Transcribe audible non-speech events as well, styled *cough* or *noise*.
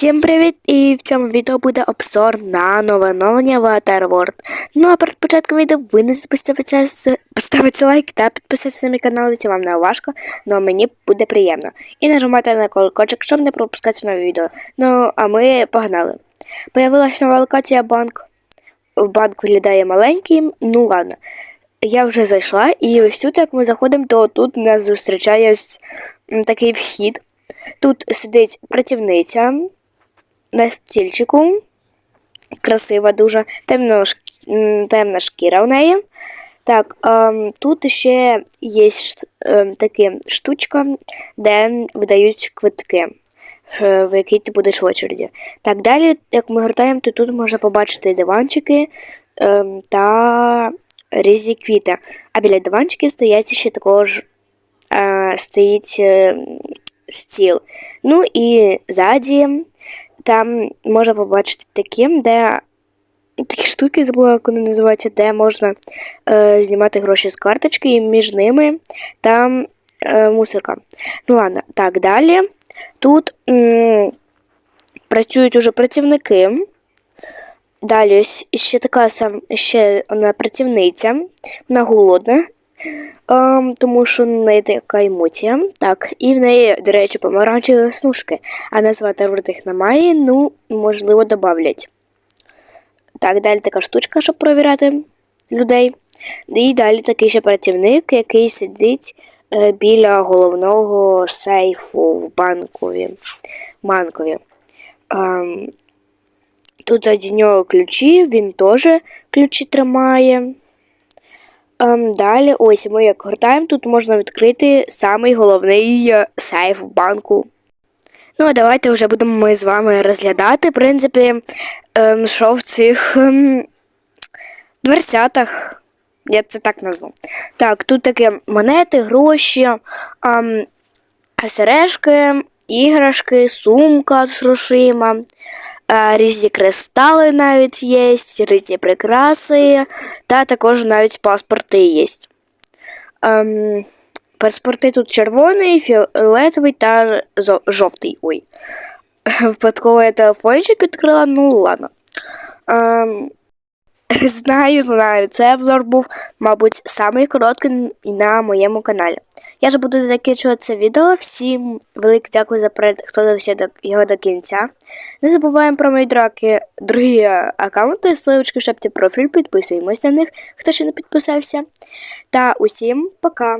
Всім привіт! І в цьому відео буде обзор на нове оновлення Avatar World. Ну а перед початком відео ви не забудьте поставити лайк та підписатися на мій канал, це вам не важко, але мені буде приємно. І нажимати на колокольчик, щоб не пропускати нові відео. Ну, а ми погнали. Появилася нова локація банк. Банк виглядає маленьким, ну ладно. Я вже зайшла, і ось тут, як ми заходимо, то тут нас зустрічає ось такий вхід. Тут сидить працівниця на стільчику. Красива дуже, темно, темна шкіра у неї. Так, ем, тут ще є ем, така штучка, де видають квитки, е, в якій ти будеш в очереді. Так, далі, як ми гортаємо, то тут можна побачити диванчики ем, та різні квіти. А біля диванчиків стоять ще також е, стоїть е, стіл. Ну і ззаді там можна побачити такі, де такі штуки, забула, як вони називаються, де можна е, знімати гроші з карточки, і між ними там е, мусорка. Ну ладно, так, далі. Тут м, працюють уже працівники. Далі ще така сам ще вона працівниця, вона голодна, ем, тому що в неї така емоція. Так, і в неї, до речі, помаранчеві снушки, а назвати ротих немає, ну, можливо, добавлять. Так, далі така штучка, щоб провіряти людей. І далі такий ще працівник, який сидить е, біля головного сейфу в банкові. банкові. Ем, Тут заді нього ключі, він теж ключі тримає. Ем, далі, ось ми як гортаємо, тут можна відкрити самий головний е, сейф в банку. Ну, а давайте вже будемо ми з вами розглядати, в принципі, ем, що в цих ем, дверцятах. Я це так назву. Так, тут такі монети, гроші, сережки, іграшки, сумка з грошима. Різні кристали навіть є, різні прикраси, та також навіть паспорти є. Ем, паспорти тут червоний, фіолетовий та жовтий. Ой. *laughs* Випадково я телефончик відкрила, ну ладно. Ем, *laughs* знаю, знаю, цей обзор був, мабуть, самий короткий на моєму каналі. Я ж буду закінчувати це відео. Всім велике дякую за перегляд, хто дивився його до кінця. Не забуваємо про мої драки, другі аккаунти, ссылочки в шапці профіль, підписуємось на них, хто ще не підписався. Та усім пока!